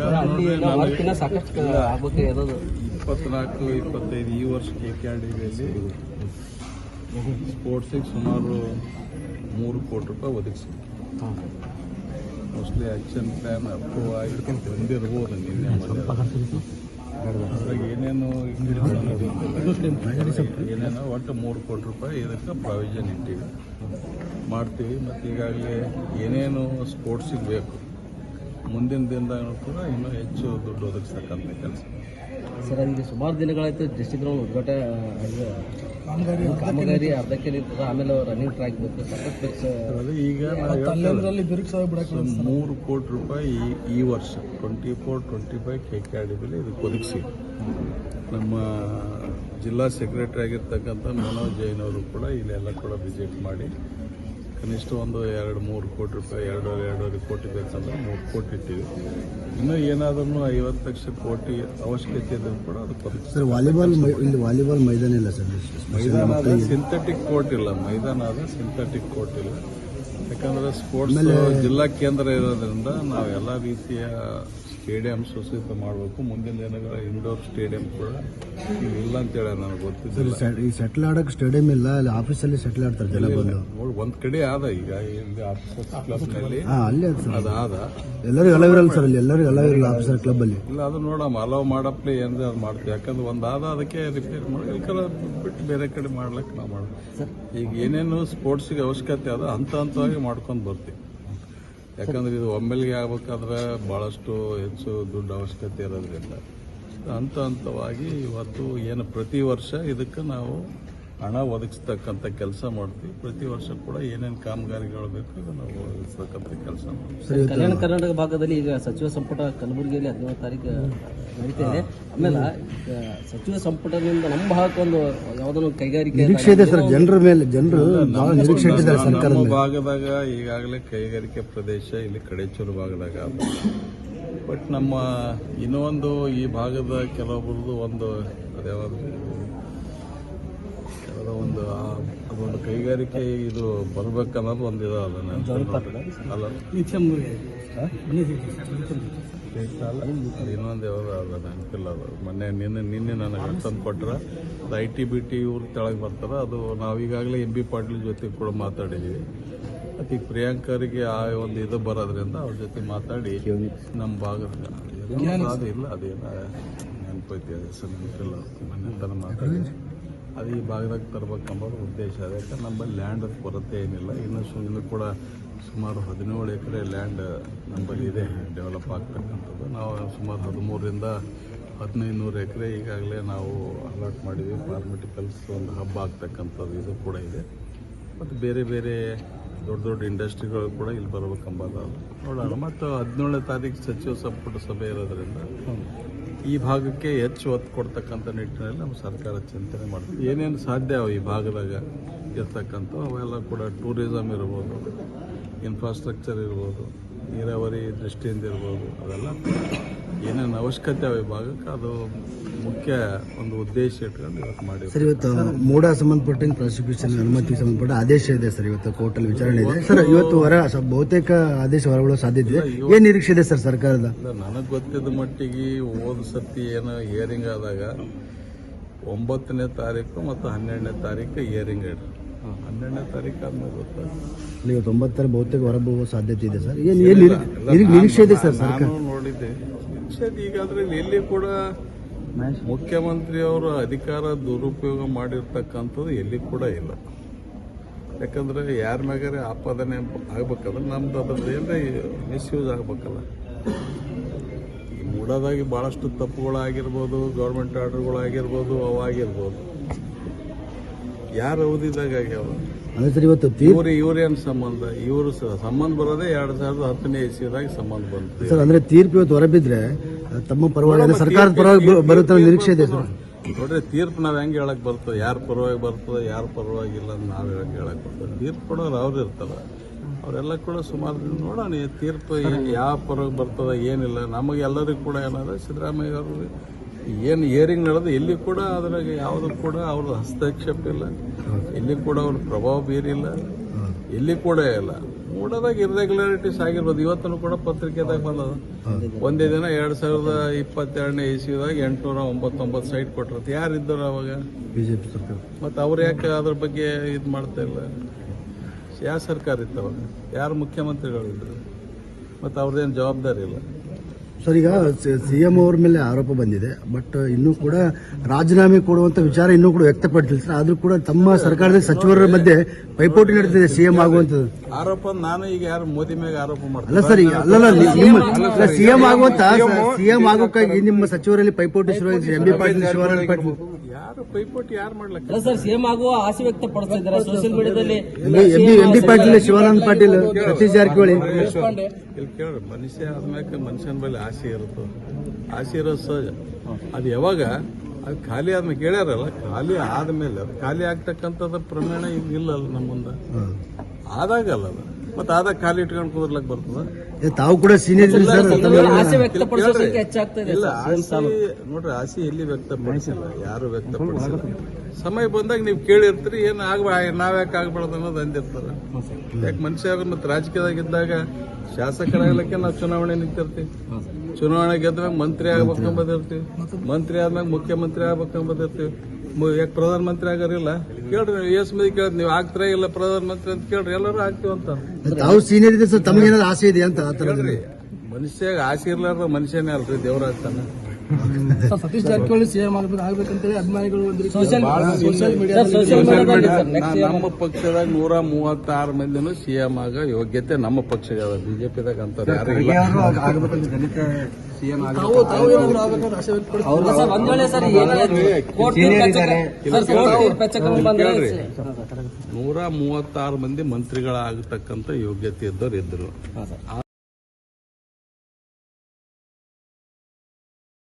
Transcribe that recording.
ಅಲ್ಲಿ ಸಾಕಷ್ಟು ಇಪ್ಪತ್ನಾಲ್ಕು ಇಪ್ಪತ್ತೈದು ಈ ವರ್ಷ ಕೆ ಕೆ ಆರ್ ಡಿ ಸ್ಪೋರ್ಟ್ಸಿಗೆ ಸುಮಾರು ಮೂರು ಕೋಟಿ ರೂಪಾಯಿ ಒದಗಿಸಿ ಮೋಸ್ಟ್ಲಿ ಆಕ್ಷನ್ ಪ್ಲಾನ್ ಅಪ್ರೂವ್ ಆಗಿ ಬಂದಿರ್ಬೋದು ನಿನ್ನೆ. ಅದ್ರಾಗ ಏನೇನು ಏನೇನೋ ಒಟ್ಟು ಮೂರು ಕೋಟಿ ರೂಪಾಯಿ ಇದಕ್ಕೆ ಪ್ರಾವಿಷನ್ ಇಟ್ಟಿವಿ ಮಾಡ್ತೀವಿ ಮತ್ತು ಈಗಾಗಲೇ ಏನೇನು ಸ್ಪೋರ್ಟ್ಸಿಗೆ ಬೇಕು. ಮುಂದಿನ ದಿನದಾಗ ಕೂಡ ಇನ್ನೂ ಹೆಚ್ಚು ದುಡ್ಡು ಒದಗಿಸ್ತಕ್ಕಂಥ ಕೆಲಸ. ಸರ್ ಈಗ ಸುಮಾರು ದಿನಗಳಾಯ್ತು ಡಿಸ್ಟಿಕ್ ರೋಡ್ ಉದ್ಘಾಟ ಇದು ಕಾಮಗಾರಿ ಅರ್ಧಕ್ಕೆ ನಿಂತದ ಆಮೇಲೆ ರನ್ನಿಂಗ್ ಟ್ರ್ಯಾಕ್ ಬೇಕು ಈಗ ಮೂರು ಕೋಟಿ ರೂಪಾಯಿ ಈ ಈ ವರ್ಷ twenty four twenty five K K R D bill ಇದಕ್ಕೆ ಒದಗಿಸಿ. ನಮ್ಮ ಜಿಲ್ಲಾ ಸೆಕ್ರೆಟರಿ ಆಗಿರ್ತಕ್ಕಂಥ ಮನೋಜ್ ಜೈನ್ ಅವರು ಕೂಡ ಇಲ್ಲೆಲ್ಲ ಕೂಡ ವಿಸಿಟ್ ಮಾಡಿ ಕನಿಷ್ಠ ಒಂದು ಎರಡು ಮೂರು ಕೋಟಿ ರೂಪಾಯಿ ಎರಡು ಎರಡೂವರೆ ಕೋಟಿ ಬೇಕಂದ್ರೆ ಮೂರು ಕೋಟಿ ಇಟ್ಟಿವಿ. ಇನ್ನೂ ಏನಾದ್ರೂ ಐವತ್ತು ಲಕ್ಷ ಕೋಟಿ ಅವಶ್ಯಕತೆ ಇದ್ರೂ ಕೂಡ ಅದಕ್ಕೆ ಒದಗಿಸಿ ಸರ್ ವಾಲಿಬಾಲ್ ಇಲ್ಲಿ ವಾಲಿಬಾಲ್ ಮೈದಾನ ಇಲ್ಲ ಸರ್ ಮೈದಾನ ಅದ ಸಿಂಥೆಟಿಕ್ ಕೋರ್ಟ್ ಇಲ್ಲ ಮೈದಾನ ಆದರೆ ಸಿಂಥೆಟಿಕ್ ಕೋರ್ಟ್ ಇಲ್ಲ. ಯಾಕಂದ್ರೆ ಸ್ಪೋರ್ಟ್ಸ್ ಜಿಲ್ಲಾ ಕೇಂದ್ರ ಇರೋದ್ರಿಂದ ನಾವು ಎಲ್ಲ ರೀತಿಯ ಸ್ಟೇಡಿಯಂ ಸುಸಿತ ಮಾಡಬೇಕು. ಮುಂದಿನ ದಿನಗಳ ಇಂಡೋರ್ ಸ್ಟೇಡಿಯಂ ಕೂಡ ಇಲ್ಲ ಅಂತೇಳಿ ನನಗೆ ಗೊತ್ತಿದ್ದಿಲ್ಲ. ಈ ಸೆಟ್ಲ್ ಆಡೋಕೆ ಸ್ಟೇಡಿಯಂ ಇಲ್ಲ ಅಲ್ಲಿ ಆಫೀಸಲ್ಲಿ ಸೆಟ್ಲ್ ಆಡ್ತಾರೆ ಜನ ಬಂದು? ನೋಡಿ ಒಂದ್ ಕಡೆ ಆದ ಈಗ ಇಲ್ಲಿ ಆಫೀಸರ್ಸ್ ಕ್ಲಬ್ನಲ್ಲಿ ಹಾ ಅಲ್ಲೇ ಅದ್ ಸರ್. ಅದು ಆದ. ಎಲ್ಲರಿಗೂ ಅಲವ್ ಇರಲ್ಲ ಸರ್ ಅಲ್ಲಿ ಎಲ್ಲರಿಗೂ ಅಲವ್ ಇರಲ್ಲ ಆಫೀಸರ್ ಕ್ಲಬ್ ಅಲ್ಲಿ. ಇಲ್ಲ ಅದು ನೋಡಮ್ಮ ಅಲವ್ ಮಾಡಪ್ಲೆ ಏನಿದೆ ಅದು ಮಾಡ್ತೀವಿ. ಯಾಕಂದ್ರೆ ಒಂದು ಆದ ಅದಕ್ಕೆ ರಿಪೇರ್ ಮಾಡಿ ಇಲ್ಲ ಬಿಟ್ಟು ಬೇರೆ ಕಡೆ ಮಾಡ್ಲಿಕ್ಕೆ ನಾವು ಮಾಡೋದು ಈಗ ಏನೇನು ಸ್ಪೋರ್ಟ್ಸಿಗೆ ಅವಶ್ಯಕತೆ ಅದ ಹಂತ ಹಂತವಾಗಿ ಮಾಡ್ಕೊಂಡು ಬರ್ತೀವಿ. ಯಾಕಂದ್ರೆ ಇದು ಒಮ್ಮೆಲ್ಗೆ ಆಗ್ಬೇಕಾದ್ರೆ ಭಾಳಷ್ಟು ಹೆಚ್ಚು ದುಡ್ಡು ಅವಶ್ಯಕತೆ ಇರೋದ್ರಿಂದ. ಹಂತ ಹಂತವಾಗಿ ಇವತ್ತು ಏನು ಪ್ರತಿ ವರ್ಷ ಇದಕ್ಕೆ ನಾವು ಹಣ ಒದಗಿಸ್ತಕ್ಕಂಥ ಕೆಲಸ ಮಾಡ್ತೀವಿ. ಪ್ರತಿ ವರ್ಷ ಕೂಡ ಏನೇನು ಕಾಮಗಾರಿಗಳು ಬೇಕು ಅದನ್ನು ನಾವು ಒದಗಿಸ್ತಕ್ಕಂಥ ಕೆಲಸ ಮಾಡ್ತೀವಿ. ಕಲ್ಯಾಣ ಕರ್ನಾಟಕ ಭಾಗದಲ್ಲಿ ಈಗ ಸಚಿವ ಸಂಪುಟ ಕಲಬುರಗಿಯಲ್ಲಿ ಹದಿನೈದು ತಾರೀಕು ನಡೀತೇನೆ ಇದೆ. ಆಮೇಲೆ ಸಚಿವ ಸಂಪುಟದಿಂದ ನಮ್ಮ ಭಾಗಕ್ಕೊಂದು ಯಾವುದೋ ಕೈಗಾರಿಕೆ ನಿರೀಕ್ಷೆ ಇದೆ ಸರ್ ಜನರ ಮೇಲೆ ಜನರು ಬಹಳ ನಿರೀಕ್ಷೆ ಇಟ್ಟಿದ್ದಾರೆ ಸರ್ಕಾರ ಭಾಗದಾಗ ಈಗಾಗಲೇ ಕೈಗಾರಿಕೆ ಪ್ರದೇಶ ಇಲ್ಲಿ ಕಡೆಚೂರು ಭಾಗದಾಗ ಬಟ್ ನಮ್ಮ ಇನ್ನೊಂದು ಈ ಭಾಗದ ಕೆಲವೊಬ್ಬರದು ಒಂದು ಅದ್ಯಾವುದು? ಒಂದು ಅದೊಂದು ಕೈಗಾರಿಕೆ ಇದು ಬರ್ಬೇಕನ್ನೋದು ಒಂದು ಇದು ಅಲ್ಲ ಇನ್ನೊಂದು ಯಾವ್ದು ಅದ ನೆನಪಿಲ್ಲ ಅದು. ಮೊನ್ನೆ ನಿನ್ನೆ ನಿನ್ನೆ ನನಗೆ ತಂದು ಕೊಟ್ರೆ. ಅದು ಐ ಟಿ ಬಿ ಟಿ ಇವ್ರ ತೆಳಗೆ ಬರ್ತಾರೆ. ಅದು ನಾವು ಈಗಾಗಲೇ ಎಂ ಬಿ ಪಾಟೀಲ್ ಜೊತೆ ಕೂಡ ಮಾತಾಡಿದ್ದೀವಿ ಅತಿ ಪ್ರಿಯಾಂಕರಿಗೆ ಆ ಒಂದು ಇದು ಬರೋದ್ರಿಂದ ಅವ್ರ ಜೊತೆ ಮಾತಾಡಿ ನಮ್ಮ ಭಾಗದ ಅದು ಇಲ್ಲ ಅದೇನ ನೆನಪೈತಿ ಅದು ಹೆಸರು ನೆನಪಿಲ್ಲ. ಮೊನ್ನೆ ತನ ಮಾತಾಡಿ ಅದು ಈ ಭಾಗದಾಗ ತರ್ಬೇಕಂಬುದು ಉದ್ದೇಶ. ಯಾಕಂದ್ರೆ ನಮ್ಮಲ್ಲಿ ಲ್ಯಾಂಡ್ ಕೊರತೆ ಏನಿಲ್ಲ. ಇನ್ನು ಸುಮ್ಮನೆ ಕೂಡ ಸುಮಾರು ಹದಿನೇಳು ಎಕರೆ ಲ್ಯಾಂಡ್ ನಮ್ಮಲ್ಲಿ ಇದೆ ಡೆವಲಪ್ ಆಗ್ತಕ್ಕಂಥದ್ದು. ನಾವು ಸುಮಾರು ಹದಿಮೂರರಿಂದ ಹದಿನೈದು ನೂರು ಎಕರೆ ಈಗಾಗಲೇ ನಾವು ಅಲಾಟ್ ಮಾಡಿದ್ವಿ. ಫಾರ್ಮೆಟಿಕಲ್ಸ್ ಒಂದು ಹಬ್ಬ ಆಗ್ತಕ್ಕಂಥದ್ದು ಇದು ಕೂಡ ಇದೆ. ಮತ್ತು ಬೇರೆ ಬೇರೆ ದೊಡ್ಡ ದೊಡ್ಡ ಇಂಡಸ್ಟ್ರಿಗಳು ಕೂಡ ಇಲ್ಲಿ ಬರಬೇಕಂಬಲ್ಲ ನೋಡೋಣ. ಮತ್ತು ಹದಿನೇಳನೇ ತಾರೀಕು ಸಚಿವ ಸಂಪುಟ ಸಭೆ ಇರೋದ್ರಿಂದ ಈ ಭಾಗಕ್ಕೆ ಹೆಚ್ಚು ಒತ್ತು ಕೊಡ್ತಕ್ಕಂಥ ನಿಟ್ಟಿನಲ್ಲಿ ನಮ್ಮ ಸರ್ಕಾರ ಚಿಂತನೆ ಮಾಡ್ತೀವಿ ಏನೇನು ಸಾಧ್ಯ ಅವು ಈ ಭಾಗದಾಗ ಇರ್ತಕ್ಕಂಥ ಅವೆಲ್ಲ ಕೂಡ ಟೂರಿಸಮ್ ಇರ್ಬೋದು ಇನ್ಫ್ರಾಸ್ಟ್ರಕ್ಚರ್ ಇರ್ಬೋದು. ನೀರಾವರಿ ದೃಷ್ಟಿಯಿಂದ ಇರ್ಬೋದು ಅದೆಲ್ಲ ಏನೇನು ಅವಶ್ಯಕತೆ ಅವ ಈ ಭಾಗಕ್ಕೆ ಅದು ಮುಖ್ಯ ಒಂದು ಉದ್ದೇಶ ಇಟ್ಕೊಂಡು ಇವತ್ತು ಮಾಡಿ ಸರ್ ಇವತ್ತು ಮೂಡ ಸಂಬಂಧಪಟ್ಟಂಗೆ ಪ್ರಾಸಿಕ್ಯೂಷನ್ ಅನುಮತಿ ಸಂಬಂಧಪಟ್ಟ ಆದೇಶ ಇದೆ ಸರ್ ಇವತ್ತು ಕೋರ್ಟಲ್ಲಿ ವಿಚಾರಣೆ ಇದೆ. ಸರ್ ಇವತ್ತು ಹೊರ ಬಹುತೇಕ ಆದೇಶ ಹೊರಗೊಳ್ಳೋ ಸಾಧ್ಯತೆ ಇದೆ ಏನು ನಿರೀಕ್ಷೆ ಇದೆ ಸರ್ ಸರ್ಕಾರದ? ನನಗೆ ಗೊತ್ತಿದ್ದ ಮಟ್ಟಿಗೆ ಹೋದ ಸತಿ ಏನೋ ಹಿಯರಿಂಗ್ ಆದಾಗ ಒಂಬತ್ತನೇ ತಾರೀಕು ಮತ್ತು ಹನ್ನೆರಡನೇ ತಾರೀಕು ಹಿಯರಿಂಗ್ ಇಡ್ರಿ ಹನ್ನೆರಡನೇ ತಾರೀಕು ಆದ್ಮೇಲೆ ಗೊತ್ತಾಗ್ತದೆ ನೀವು ಒಂಬತ್ತರ ಬಹುತೇಕ ಹೊರಬೀಳುವ ಸಾಧ್ಯತೆ ಇದೆ ಸರ್. ಏನು ಏನ್ ನಿರೀ- ನಿರೀ- ನಿರೀಕ್ಷೆ ಇದೆ ಸರ್ ಸರ್ಕಾರ? ನಾನು ನೋಡಿದ್ದೆ. ನಿರೀಕ್ಷೆ ಈಗ ಅದ್ರಲ್ಲಿ ಎಲ್ಲಿ ಕೂಡ ಮುಖ್ಯಮಂತ್ರಿಯವರು ಅಧಿಕಾರ ದುರುಪಯೋಗ ಮಾಡಿರ್ತಕ್ಕಂಥದ್ದು ಎಲ್ಲಿ ಕೂಡ ಇಲ್ಲ. ಯಾಕಂದ್ರೆ ಯಾರ ಮ್ಯಾಗಾರೆ ಆಪಾದನೆ ಆಗ್ಬೇಕಂದ್ರೆ ನಮ್ದು ಅದ್ರದ್ದು ಏನಾರ ಮಿಸ್ಯೂಸ್ ಆಗ್ಬೇಕಲ್ಲ. ಈ ಮೂಡೋದಾಗಿ ಭಾಳಷ್ಟು ತಪ್ಪುಗಳಾಗಿರ್ಬೋದು ಗೌರ್ಮೆಂಟ್ ಆರ್ಡರ್ಗಳಾಗಿರ್ಬೋದು ಅವಾಗಿರ್ಬೋದು. ಯಾರ ಓದಿದಾಗ ಆಗ್ಯಾವ ಸರ್ ಇವತ್ತು ತೀರ್ಪು ಇವ್ರು ಇವ್ರೇನ್ ಸಂಬಂಧ ಇವರು ಸಂಬಂಧ ಬರೋದೇ ಎರಡ್ ಸಾವಿರದ ಹತ್ತನೇ ಇಸ್ವಿದಾಗ ಸಂಬಂಧ ಬಂತು. ಸರ್ ಅಂದ್ರೆ ತೀರ್ಪು ಇವತ್ತು ಹೊರಬಿದ್ರೆ ತಮ್ಮ ಪರವಾಗಿ ಅಂದ್ರೆ ಸರ್ಕಾರದ ಪರವಾಗಿ ಬ- ಬರುತ್ತೆ ಅನ್ನೋ ನಿರೀಕ್ಷೆ ಇದೆ ಸರ್. ನೋಡ್ರಿ ತೀರ್ಪು ನಾವ್ ಹೆಂಗ್ ಹೇಳಕ್ ಬರ್ತದೆ ಯಾರ ಪರವಾಗಿ ಬರ್ತದೆ ಯಾರ ಪರವಾಗಿಲ್ಲ ಅಂತ ನಾವ್ ಹೆಂಗ್ ಹೇಳಕ್ ಬರ್ತದೆ ತೀರ್ಪು ಕೊಡೋರು ಅವ್ರು ಇರ್ತಾರ. ಅವರೆಲ್ಲ ಕೂಡ ಸುಮಾರು ದಿನ ನೋಡೋಣ ಈ ತೀರ್ಪು ಯಾವ ಪರವಾಗಿ ಬರ್ತದ ಏನಿಲ್ಲ. ನಮಗೆ ಎಲ್ಲರಿಗೂ ಕೂಡ ಏನಾದ್ರೆ ಸಿದ್ದರಾಮಯ್ಯ ಅವರು ಏನು ಏರಿಂಗ್ ನಡೆದು ಎಲ್ಲಿ ಕೂಡ ಅದ್ರಾಗ ಯಾವುದು ಕೂಡ ಅವ್ರ ಹಸ್ತಕ್ಷೇಪ ಇಲ್ಲ. ಎಲ್ಲಿ ಕೂಡ ಅವ್ರ ಪ್ರಭಾವ ಬೀರಿಲ್ಲ ಎಲ್ಲಿ ಕೂಡ ಇಲ್ಲ. ಮೂಡದಾಗ ಇರ್ರೆಗ್ಯುಲಾರಿಟೀಸ್ ಆಗಿರ್ಬೋದು. ಇವತ್ತೂ ಕೂಡ ಪತ್ರಿಕೆದಾಗ ಬಂದದ. ಒಂದೇ ದಿನ ಎರಡ್ ಸಾವಿರದ ಇಪ್ಪತ್ತೆರಡನೇ ಇಸ್ವಿದಾಗ ಎಂಟುನೂರ ಒಂಬತ್ತೊಂಬತ್ತು ಸೈಟ್ ಕೊಟ್ಟಿರತ್ತೆ. ಯಾರಿದ್ದರು ಅವಾಗ? ಬಿಜೆಪಿ ಸರ್ಕಾರ. ಮತ್ತು ಅವ್ರು ಯಾಕೆ ಅದ್ರ ಬಗ್ಗೆ ಇದು ಮಾಡ್ತಾ ಇಲ್ಲ? ಯಾವ ಸರ್ಕಾರ ಇತ್ತು ಅವಾಗ? ಯಾರು ಮುಖ್ಯಮಂತ್ರಿಗಳಿದ್ರು ಮತ್ತು ಅವ್ರದ್ದೇನು ಜವಾಬ್ದಾರಿ ಇಲ್ಲ? ಸರ್ ಈಗ ಸಿ ಎಂ ಅವ್ರ ಮೇಲೆ ಆರೋಪ ಬಂದಿದೆ. ಬಟ್ ಇನ್ನೂ ಕೂಡ ರಾಜೀನಾಮೆ ಕೊಡುವಂತ ವಿಚಾರ ಇನ್ನೂ ಕೂಡ ವ್ಯಕ್ತಪಡಿಸಿಲ್ಲ ಸರ್. ಆದ್ರೂ ಕೂಡ ತಮ್ಮ ಸರ್ಕಾರದ ಸಚಿವರ ಮಧ್ಯೆ ಪೈಪೋಟಿ ನಡೀತಿದೆ ಸಿಎಂ ಆಗುವಂತದ್ದು ಆರೋಪ ನಾನು ಈಗ ಯಾರು ಮೋದಿ ಮೇಲೆ ಆರೋಪ ಅಲ್ಲ ಮಾಡ್ತೀನಿ ಸರ್ ಈಗ- ಅಲ್ಲಲ್ಲ ನಿಮ್ಮ ಸಿಎಂ ಆಗುವಂತ ಸಿಎಂ ಆಗೋಕ್ಕಾಗಿ ನಿಮ್ಮ ಸಚಿವರಲ್ಲಿ ಪೈಪೋಟಿ ಶುರುವಾಗಿದೆ ಎಂ ಬಿ ಪಾಟೀಲ್ ಪಾಟೀಲ್ ಯಾರು ಪೈಪೋಟಿ ಯಾರು ಮಾಡ್ಲಕ್ಕ? ಅಲ್ಲ ಸರ್ ಸಿಎಂ ಆಗುವ ಆಸೆ ವ್ಯಕ್ತಪಡಿಸ್ತಿದ್ದಾರೆ. ಸೋಷಿಯಲ್ ಮೀಡಿಯಾದಲ್ಲಿ M B M B Patil Shivananda Patil Satish Jarkiholi. ಇಲ್ಲಿ ಕೇಳ್ರಿ ಮನುಷ್ಯ ಆದ್ಮ್ಯಾಕ ಮನುಷ್ಯನ ಮೇಲೆ ಆಸೆ ಇರುತ್ತೆ? ಆಸೆ ಇರೋದು ಸಹಜ ಅದು ಯಾವಾಗ? ಅದು ಖಾಲಿ ಆದ್ಮೇಲೆ ಕೇಳ್ಯಾರಲ್ಲ ಖಾಲಿ ಆದ್ಮೇಲೆ ಅದು ಖಾಲಿ ಆಗ್ತಕ್ಕಂಥದ್ದು ಪ್ರಮಾಣ ಇಲ್ಲ ಇಲ್ಲಲ್ಲ ನಮ್ಮ ಮುಂದೆ. ಆದಾಗಲ್ಲ ಅದು. ಮತ್ತೆ ಆದಾಗ ಖಾಲಿ ಇಟ್ಕೊಂಡು ಕುದುರ್ಲಕ್ ಬರ್ತದ? ಏ, ತಾವು ಕೂಡ ಸೀನಿಯರ್ ಇದ್ರಿ ಸರ್ ಆಸೆ ವ್ಯಕ್ತಪಡಿಸೋ ಸಂಖ್ಯೆ ಹೆಚ್ಚಾಗ್ತಾ ಇದೆ ಇಲ್ಲ. ಆಸೆ ನೋಡ್ರಿ ಆಸೆ ಎಲ್ಲಿ ವ್ಯಕ್ತಪಡಿಸಿಲ್ಲ ಯಾರು ವ್ಯಕ್ತಪಡಿಸಿಲ್ಲ. ಸಮಯ ಬಂದಾಗ ನೀವು ಕೇಳಿರ್ತೀರಿ ಏನು ಆಗ್ಬಾ ನಾವ್ಯಾಕೆ ಆಗ್ಬಾರ್ದು ಅನ್ನೋದು ಅಂದಿರ್ತಾರೆ. ಯಾಕೆ ಮನುಷ್ಯ ಮತ್ತೆ ರಾಜಕೀಯದಾಗ ಇದ್ದಾಗ ಶಾಸಕರಾಗ್ಲಿಕ್ಕೆ ನಾವು ಚುನಾವಣೆ ನಿಂತಿರ್ತೀವಿ. ಚುನಾವಣೆ ಗೆದ್ದಾಗ ಮಂತ್ರಿ ಆಗ್ಬೇಕಂಬದಿರ್ತೀವಿ. ಮಂತ್ರಿ ಆದ್ಮೇಲೆ ಮುಖ್ಯಮಂತ್ರಿ ಆಗ್ಬೇಕಂಬದಿರ್ತೀವಿ. ಯಾಕೆ ಪ್ರಧಾನಮಂತ್ರಿ ಆಗೋರಿಲ್ಲ? ಕೇಳ್ರಿ ಎಸ್ ಮಂದಿ ಕೇಳ್ರಿ ನೀವು ಆಗ್ತೀರಾ ಇಲ್ಲ ಪ್ರಧಾನಮಂತ್ರಿ ಅಂತ ಕೇಳ್ರಿ ಎಲ್ಲರೂ ಆಗ್ತೀವಿ ಅಂತ. ತಾವು ಸೀನಿಯರ್ ಇದೆ ಸರ್ ತಮ್ಗೆ ಏನಾದ್ರು ಆಸೆ ಇದೆ ಅಂತ ಕೇಳ್ರಿ ಮನುಷ್ಯ ಆಸೆ ಇರ್ಲಾರ್ದ ಮನುಷ್ಯನೇ ಅಲ್ರಿ ದೇವರಾಗ್ತಾನೆ ಸತೀಶ್ ಜಾರಕಿಹೊಳಿ ಸಿಎಂ ಆಗ್ಬೇಕು ಆಗ್ಬೇಕಂತೇಳಿ ಅಭಿಮಾನಿಗಳು ಸೋಷಿಯಲ್ ಮೀಡಿಯಾ ನಮ್ಮ ಪಕ್ಷದಾಗ ನೂರ ಮೂವತ್ತಾರು ಮಂದಿನೂ ಸಿಎಂ ಆಗ ಯೋಗ್ಯತೆ ನಮ್ಮ ಪಕ್ಷದ ಬಿಜೆಪಿದಾಗ ಅಂತಾರೆ. ನೂರ ಮೂವತ್ತಾರು ಮಂದಿ ಮಂತ್ರಿಗಳಾಗತಕ್ಕಂತ ಯೋಗ್ಯತೆ ಇದ್ದವ್ರು ಇದ್ರು.